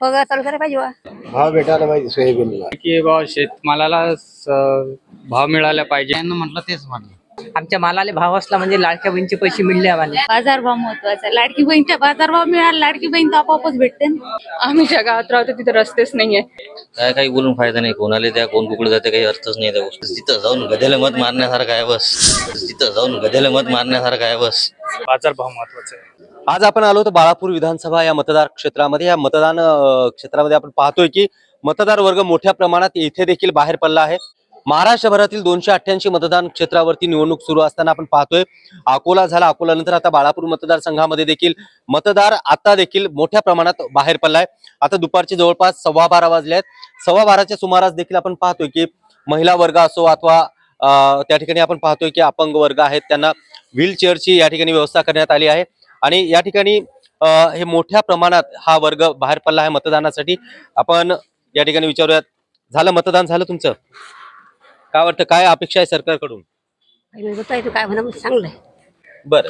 पगार चालू करायला पाहिजे. भाव भेटायला पाहिजे सोयाबीनला. की बा शेतमालाला स- भाव मिळाला पाहिजे. म्हटलं तेच म्हटलं आमच्या मालाले भाव असला म्हणजे लाडक्या बहिणीचे पैसे मिळले आम्हाला. बाजारभाव महत्त्वाचा आहे. लाडकी बहीणच्या बाजारभाव मिळाला लाडकी बहीण तर आपोआपच भेटते ना. आम्ही ज्या गावात राहतो तिथे रस्तेच नाहीये. काय काही बोलून फायदा नाही कोणाला त्या कोण कुकडे जाते काही अर्थच नाही त्या गोष्टी तिथं जाऊन गद्याला मत मारण्यासारखं आहे बस. तिथं जाऊन गद्याला मत मारण्यासारखं आहे बस. बाजारभाव महत्त्वाचा आहे. आज आपण आलो तर बाळापूर विधानसभा या मतदार क्षेत्रामध्ये. या मतदान क्षेत्रामध्ये आपण पाहतोय की मतदार वर्ग मोठ्या प्रमाणात येथे देखील बाहेर पडला आहे. महाराष्ट्रभरातील दोनशे अठ्ठ्याऐंशी मतदान क्षेत्रावरती निवडणूक सुरू असताना आपण पाहतोय. अकोला झाला. अकोला नंतर आता बाळापूर मतदारसंघामध्ये देखील मतदार आता देखील मोठ्या प्रमाणात बाहेर पडलाय. आता दुपारचे जवळपास सव्वा बारा वाजले आहेत. सव्वा बाराच्या सुमारास देखील आपण पाहतोय की महिला वर्ग असो अथवा त्या ठिकाणी आपण पाहतोय की अपंग वर्ग आहेत. त्यांना व्हीलचेअरची या ठिकाणी व्यवस्था करण्यात आली आहे. आणि या ठिकाणी हे मोठ्या प्रमाणात हा वर्ग बाहेर पडला आहे मतदानासाठी. आपण या ठिकाणी विचारूयात. झालं मतदान झालं तुमचं? काय वाटतं काय अपेक्षा आहे सरकारकडून? काय म्हणा चांगलं बरं.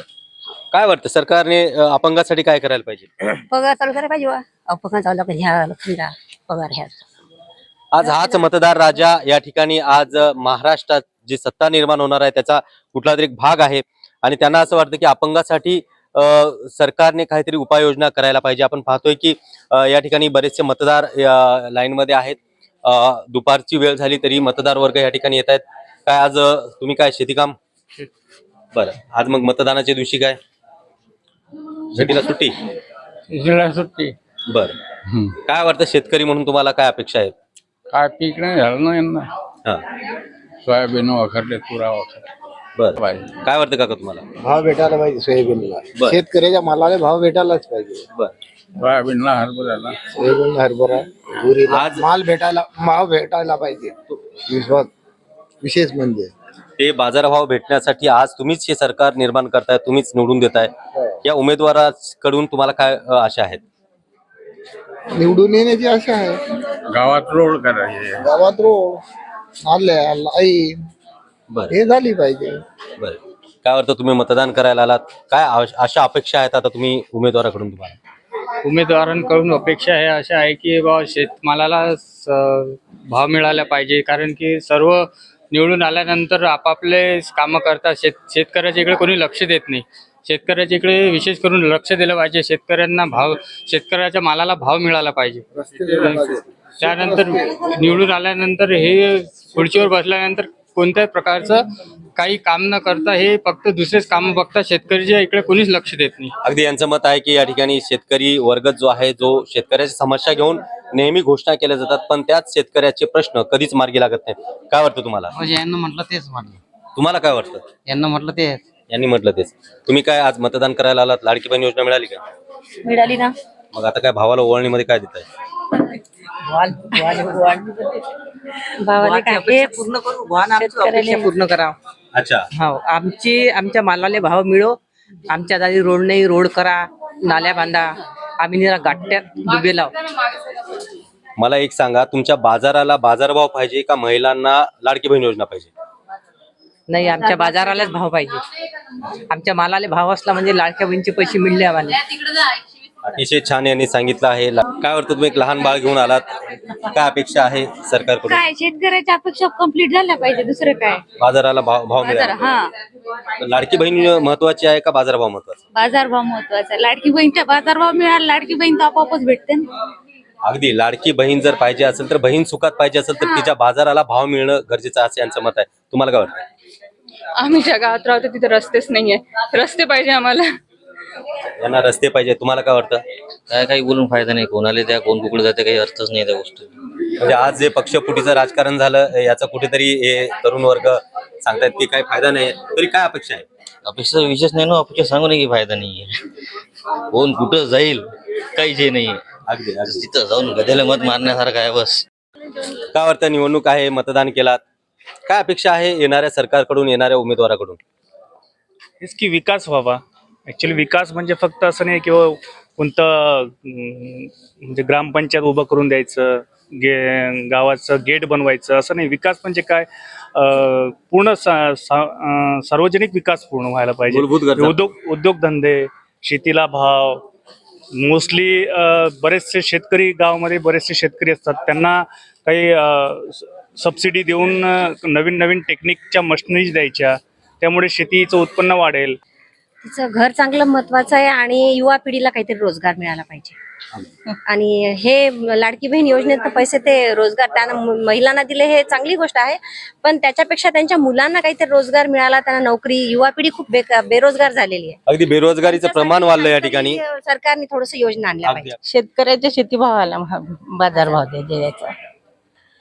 काय वाटतं सरकारने अपंगासाठी काय करायला पाहिजे? पगार चालू करायला पाहिजे. अपंग चालू ह्या पगार ह्या आज हाच मतदार राजा या ठिकाणी आज महाराष्ट्रात जी सत्ता निर्माण होणार आहे त्याचा कुठला तरी भाग आहे. आणि त्यांना असं वाटतं की अपंगासाठी सरकारने काहीतरी उपाययोजना करायला पाहिजे. आपण पाहतोय की या ठिकाणी बरेचसे मतदार या लाईनमध्ये आहेत. दुपारची वेळ झाली तरी मतदार वर्ग या ठिकाणी येत आहेत. काय आज तुम्ही काय शेतीकाम? बरं. आज मग मतदानाच्या दिवशी काय? शेतीला सुट्टी? जिल्हा सुट्टी. बरं. काय वाटतं शेतकरी म्हणून तुम्हाला काय अपेक्षा आहे काय पीक नाही झालं ना यांना. हा. सोयाबीन वखरले तुरा वखरले. बरं. काय वाटतं काका तुम्हाला? भाव भेटायला पाहिजे सोयाबीनला. बर. शेतकऱ्याच्या मालाला भाव भेटायलाच पाहिजे. बरं. सोयाबीनला हरभऱ्याला. सोयाबीन हरभरा तुरीला. आज- माल भेटायला भाव भेटायला पाहिजे. विश्वास विशेष म्हणजे. ते बाजारभाव भेटण्यासाठी आज तुम्हीच हे सरकार निर्माण करताय तुम्हीच निवडून देताय. या उमेदवाराकडून तुम्हाला काय अ, आशा आहेत? निवडून येण्याची आशा आहे. गावात रोड करायचे गावात रोड. आल्या लाईन बरं. हे झाली पाहिजे. बरं. काय वाटतं तुम्ही मतदान करायला आलात? काय आश- अशा अपेक्षा आहेत आता तुम्ही उमेदवाराकडून तुम्हाला? उमेदवारांकडून अपेक्षा आहे अशा आहे की बा शेतमालाला स- भाव मिळाला पाहिजे. कारण की सर्व निवडून आल्यानंतर आपापले कामं करतात. शेत शेतकऱ्याच्या इकडे कोणी लक्ष देत नाही. शेतकऱ्याच्या इकडे विशेष करून लक्ष दिलं पाहिजे. शेतकऱ्यांना भाव शेतकऱ्याच्या मालाला भाव मिळाला पाहिजे. त्यानंतर निवडून आल्यानंतर हे खुर्चीवर बसल्यानंतर कोणत्याच प्रकारचं काही काम न करता हे फक्त दुसरेच कामं बघता शेतकऱ्याच्या इकडे कोणीच लक्ष देत नाही. अगदी यांचं मत आहे की या ठिकाणी शेतकरी वर्ग जो आहे जो शेतकऱ्याच्या समस्या घेऊन नेहमी घोषणा केल्या जातात पण त्याच शेतकऱ्याचे प्रश्न कधीच मार्गी लागत नाहीत. काय वाटतं तुम्हाला? म्हणजे यांना म्हटलं तेच म्हटलं. तुम्हाला काय वाटतं? यांना म्हटलं तेच. यांनी म्हटलं तेच. तुम्ही काय आज मतदान करायला आलात? लाडकी बहीण योजना मिळाली का? मिळाली ना. मग आता काय भावाला ओळणीमध्ये काय देत आहे काय? पूर्ण करू भगवान आमची शेतकऱ्याले- अपेक्षा पूर्ण करा अच्छा. हो आमची आमच्या मालाले भाव मिळो. आमच्या दारी रोड नाही रोड करा नाल्या बांधा. आम्ही निरा गाट्यात डुबे लाव. मला एक सांगा तुमच्या बाजाराला बाजारभाव पाहिजे का महिलांना लाडकी बहीण योजना पाहिजे? नाही आमच्या बाजारालाच भाव पाहिजे. आमच्या मालाले भाव असला म्हणजे लाडक्या बहिणीचे पैसे मिळले आम्हाला. अतिशय छान यांनी सांगितलं आहे. काय वाटतं तुम्ही एक लहान बाळ घेऊन आलात? काय अपेक्षा आहे सरकारकडून? काय शेतकऱ्याच्या अपेक्षा कंप्लीट झाल्या पाहिजे दुसरं काय? बाजाराला भाव भाव बाजार मिळाला हा लाडकी बहीण महत्वाची आहे का बाजारभाव महत्त्वाचा? बाजारभाव महत्त्वाचा आहे. लाडकी बहीणच्या बाजारभाव मिळाला लाडकी बहीण तर आपोआपच भेटते ना. अगदी लाडकी बहीण जर पाहिजे असेल तर बहीण सुखात पाहिजे असेल तर तिच्या बाजाराला भाव मिळणं गरजेचं असं यांचं मत आहे. तुम्हाला काय वाटतं? आम्ही ज्या गावात राहतो तिथे रस्तेच नाहीये. रस्ते पाहिजे आम्हाला. यांना रस्ते पाहिजे तुम्हाला काय वाटतं? काय काही बोलून फायदा नाही कोणाला त्या कोण कुकडे जाते काही अर्थच नाही त्या गोष्टी. म्हणजे आज जे पक्षफुटीचं राजकारण झालं याचा कुठेतरी हे तरुण वर्ग सांगतायत की काही फायदा नाही तरी काय अपेक्षा आहे? अपेक्षा विशेष नाही ना अपेक्षा सांगू नये की फायदा नाहीये कोण कुठं जाईल काहीच हे नाहीये अगदी अगदी. तिथं जाऊन गद्याला मत मारण्यासारखं आहे बस. काय वाटतं निवडणूक आहे मतदान केलात? काय अपेक्षा आहे येणाऱ्या सरकारकडून येणाऱ्या उमेदवाराकडून? हेच की विकास व्हावा. ऍक्च्युली विकास म्हणजे फक्त असं नाही किंवा कोणतं म्हणजे ग्रामपंचायत उभं करून द्यायचं गे गावाचं गेट बनवायचं असं नाही. विकास म्हणजे काय? पूर्ण सा- सा- सार्वजनिक विकास पूर्ण व्हायला पाहिजे. उद्योग उद्योगधंदे शेतीला भाव मोस्टली बरेचसे शेतकरी गावामध्ये बरेचसे शेतकरी असतात. त्यांना काही सबसिडी देऊन नवीन नवीन टेक्निकच्या मशिनरीज द्यायच्या. त्यामुळे शेतीचं उत्पन्न वाढेल. तिचं घर चांगलं महत्वाचं आहे आणि युवा पिढीला काहीतरी रोजगार मिळाला पाहिजे. आणि हे लाडकी बहीण योजनेत पैसे ते रोजगार त्यांना महिलांना दिले हे चांगली गोष्ट आहे पण त्याच्यापेक्षा त्यांच्या मुलांना काहीतरी रोजगार मिळाला त्यांना नोकरी युवा पिढी खूप बेरोजगार झालेली आहे. अगदी बेरोजगारीचं प्रमाण वाढलं या ठिकाणी. सरकारने थोडस योजना आणल्या पाहिजे. शेतकऱ्याच्या शेतीभावाला बाजारभाव द्यायचा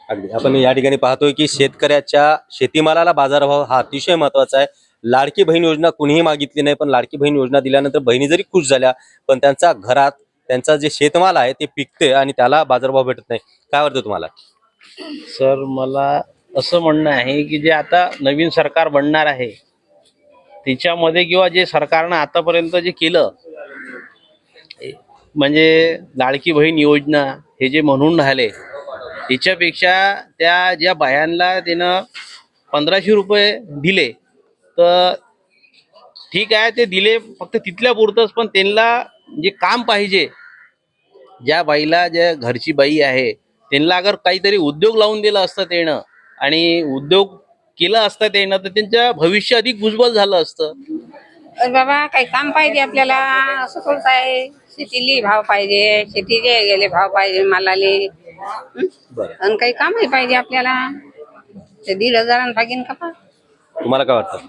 अगदी. आपण या ठिकाणी पाहतोय की शेतकऱ्याच्या शेतीमालाला बाजारभाव हा अतिशय महत्त्वाचा आहे. लाडकी बहीण योजना कुणीही मागितली नाही पण लाडकी बहीण योजना दिल्यानंतर बहिणी जरी खुश झाल्या पण त्यांचा घरात त्यांचा जे शेतमाल आहे ते पिकते आणि त्याला बाजारभाव भेटत नाही. काय वाटतं तुम्हाला? सर मला असं म्हणणं आहे की जे आता नवीन सरकार बनणार आहे तिच्यामध्ये किंवा जे सरकारनं आतापर्यंत जे केलं म्हणजे लाडकी बहीण योजना हे जे म्हणून राहिले त्याच्यापेक्षा त्या ज्या बायांना त्यानं पंधराशे रुपये दिले तर ठीक आहे ते दिले फक्त तिथल्या पुरतंच पण त्यांना जे काम पाहिजे ज्या बाईला ज्या घरची बाई आहे त्यांना अगर काहीतरी उद्योग लावून दिला असतं त्यानं आणि उद्योग केला असता त्यानं तर त्यांचं भविष्य अधिक उज्ज्वल झालं असतं. अरे बाबा काही काम पाहिजे आपल्याला असं थोडंच आहे. शेतीले भाव पाहिजे शेतीचे गेले भाव पाहिजे मालाले. हं? आणि काही कामही पाहिजे आपल्याला. ते दीड हजारांना पाहिजे का तुम्हाला काय वाटतं?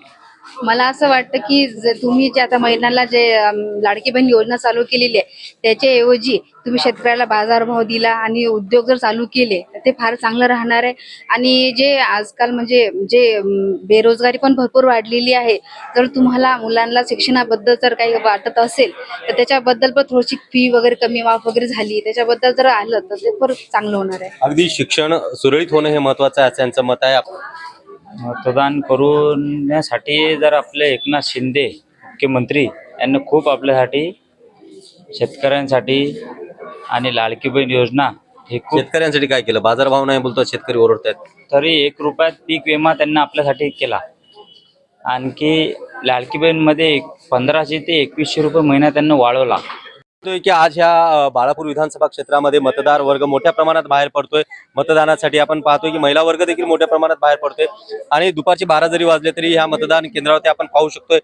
मला असं वाटतं की तुम्ही जे आता महिलांना जे अम, लाडकी बहीण योजना चालू केलेली आहे त्याच्याऐवजी तुम्ही शेतकऱ्याला बाजारभाव दिला आणि उद्योग जर चालू केले तर ते फार चांगलं राहणार आहे. आणि जे आजकाल म्हणजे जे अम, बेरोजगारी पण भरपूर वाढलेली आहे जर तुम्हाला मुलांना शिक्षणाबद्दल जर काही वाटत असेल तर त्याच्याबद्दल पण थोडीशी फी वगैरे कमी माफ वगैरे झाली त्याच्याबद्दल जर आलं तर ते पण चांगलं होणार आहे. अगदी शिक्षण सुरळीत होणं हे महत्वाचं आहे असं यांचं मत आहे. मतदान करण्यासाठी जर आपले एकनाथ शिंदे मुख्यमंत्री यांनी खूप आपल्यासाठी शेतकऱ्यांसाठी आणि लाडकी बहीण योजना हे खूप शेतकऱ्यांसाठी काय केलं? बाजारभाव नाही बोलतो शेतकरी ओरडतात तरी एक रुपयात पीक विमा त्यांना आपल्यासाठी केला. आणखी लाडकी बहीणमध्ये पंधराशे ते एकवीसशे रुपये महिना त्यांना वाढवला. की आज ह्या बाळापूर विधानसभा क्षेत्रामध्ये मतदार वर्ग मोठ्या प्रमाणात बाहेर पडतोय. मतदानासाठी आपण पाहतोय की महिला वर्ग देखील मोठ्या प्रमाणात बाहेर पडतोय. आणि दुपारचे बारा जरी वाजले तरी ह्या मतदान केंद्रावरती आपण पाहू शकतोय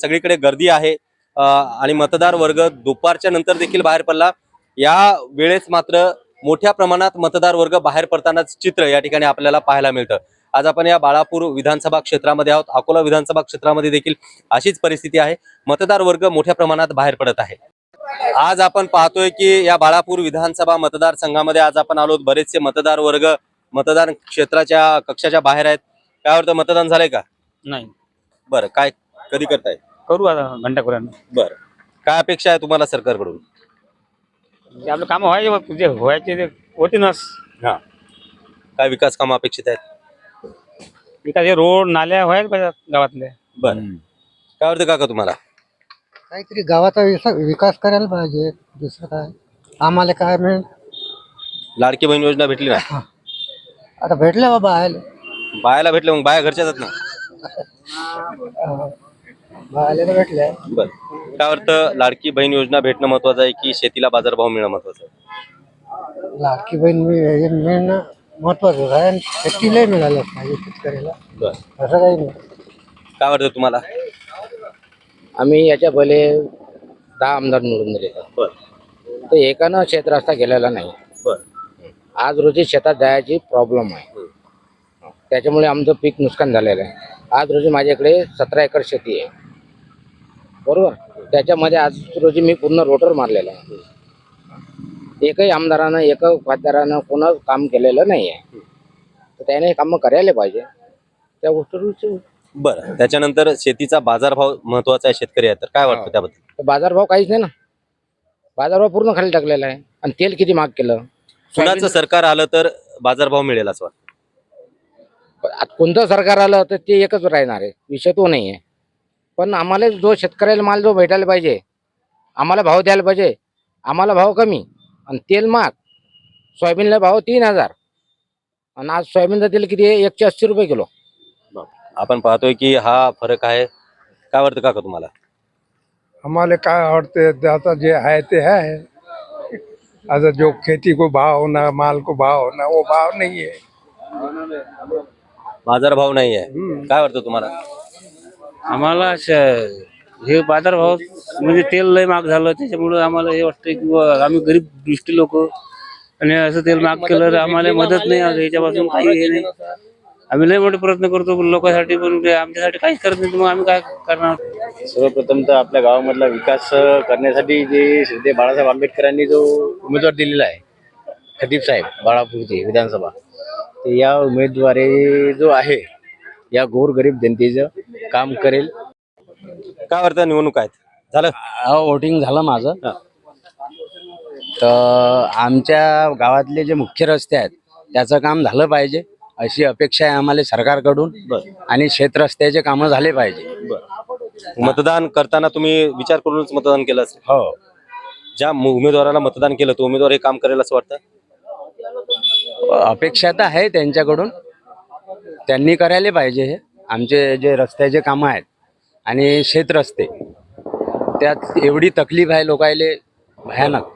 सगळीकडे गर्दी आहे आणि मतदार वर्ग दुपारच्या नंतर देखील बाहेर पडला. या वेळेस मात्र मोठ्या प्रमाणात मतदार वर्ग बाहेर पडतानाच चित्र या ठिकाणी आपल्याला पाहायला मिळतं. आज आपण या बाळापूर विधानसभा क्षेत्रामध्ये आहोत. अकोला विधानसभा क्षेत्रामध्ये देखील अशीच परिस्थिती आहे. मतदार वर्ग मोठ्या प्रमाणात बाहेर पडत आहे. आज आपण पाहतोय की या बाळापूर विधानसभा मतदारसंघामध्ये आज आपण आलो. बरेचसे मतदार वर्ग मतदान क्षेत्राच्या कक्षाच्या बाहेर आहेत. काय वाटतं मतदान झालंय का? नाही. बरं काय कधी करताय? करू आता घंटापर्यंत बरं. काय अपेक्षा आहे तुम्हाला सरकारकडून? ते आपलं काम व्हायचे जे व्हायचे ते होते नस हा. काय विकास कामं अपेक्षित आहेत? एखादे रोड नाल्या व्हायला पाहिजे गावातले. बरं. काय वाटतं काका तुम्हाला? काहीतरी गावाचा विसा- विकास करायला पाहिजे. दुसरं काय? आम्हाला काय मिळेल? लाडकी बहीण योजना भेटली ना? आता भेटलं बाबा आहे बायाला भेटलं मग बाया घरच्या जात ना? बायाला भेटल्या. बरं. काय वाटतं लाडकी बहीण योजना भेटणं महत्वाचं आहे की शेतीला बाजारभाव मिळणं महत्वाचं आहे? लाडकी बहीण मिळ- हे मिळणं महत्वाचं आहे. आणि शेतीलाही मिळालं पाहिजे शेतकऱ्याला. बरं. असं काही नाही. काय वाटतं तुम्हाला? आम्ही याच्या पहिले दहा आमदार निवडून दिले. तर एकानं शेत रस्ता केलेला नाही. आज रोजी शेतात जायची प्रॉब्लेम आहे. त्याच्यामुळे आमचं पीक नुकसान झालेलं आहे. आज रोजी माझ्याकडे सतरा एकर शेती आहे. बरोबर? त्याच्यामध्ये आज रोजी मी पूर्ण रोटर मारलेला आहे. एकही आमदारानं एक खासदारानं कोणा काम केलेलं नाही आहे तर त्याने कामं करायला पाहिजे. त्या गोष्टीवर बरं. त्याच्यानंतर शेतीचा बाजारभाव महत्त्वाचा आहे शेतकरी आहे तर काय वाटतं त्याबद्दल? बाजारभाव काहीच नाही ना. बाजारभाव पूर्ण खाली टाकलेला आहे. आणि तेल किती महाग केलं? कुणाचं सरकार आलं तर बाजारभाव मिळेल असं वाटतं? आता कोणतं सरकार आलं तर ते एकच राहणार आहे. विषय तो नाही आहे. पण आम्हाला जो शेतकऱ्याला माल जो भेटायला पाहिजे आम्हाला भाव द्यायला पाहिजे आम्हाला भाव कमी आणि तेल महाग. सोयाबीनला भाव तीन हजार. आणि आज सोयाबीनचं तेल किती आहे? एकशे अस्सी रुपये किलो. आपण पाहतोय की हा फरक आहे. काय वाटतं काका तुम्हाला? आम्हाला काय आवडते आता जे आहे ते आहे. आता जो खेती को भाव होना माल को भाव होना वो भाव नहीं है बाजार भाव नाही आहे. काय वाटतं तुम्हाला? आम्हाला हे बाजारभाव म्हणजे तेल लय महाग झालं त्याच्यामुळे आम्हाला हे वाटतं की बुवा आम्ही गरीब दृष्टी लोक. आणि असं तेल महाग केलं तर आम्हाला मदत नाही याच्यापासून काही हे नाही. आम्ही लय मोठे प्रयत्न करतो पण लोकांसाठी पण ते आमच्यासाठी काहीच करत नाही. तर मग आम्ही काय करणार? सर्वप्रथम तर आपल्या गावामधला विकास करण्यासाठी जे श्री बाळासाहेब आंबेडकरांनी जो उमेदवार दिलेला आहे खतीब साहेब बाळापूरचे विधानसभा ते या उमेदवारी जो आहे या गोरगरीब जनतेचं काम करेल. काय वाटतं निवडणूक आहेत? झालं? वोटिंग झालं माझं. तर आमच्या गावातले जे मुख्य रस्ते आहेत त्याचं काम झालं पाहिजे. अशी अपेक्षा आहे आम्हाला सरकारकडून आणि शेत रस्त्याचे कामं झाले पाहिजे. मतदान करताना तुम्ही विचार करूनच मतदान केलं असेल? हो. ज्या उमेदवाराला मतदान केलं तो उमेदवार हे काम करेल असं वाटतं? अपेक्षा तर आहे त्यांच्याकडून. त्यांनी करायला पाहिजे हे. आमचे जे रस्त्याचे कामं आहेत आणि शेत रस्ते त्यात एवढी तकलीफ आहे लोकायले. भयानक.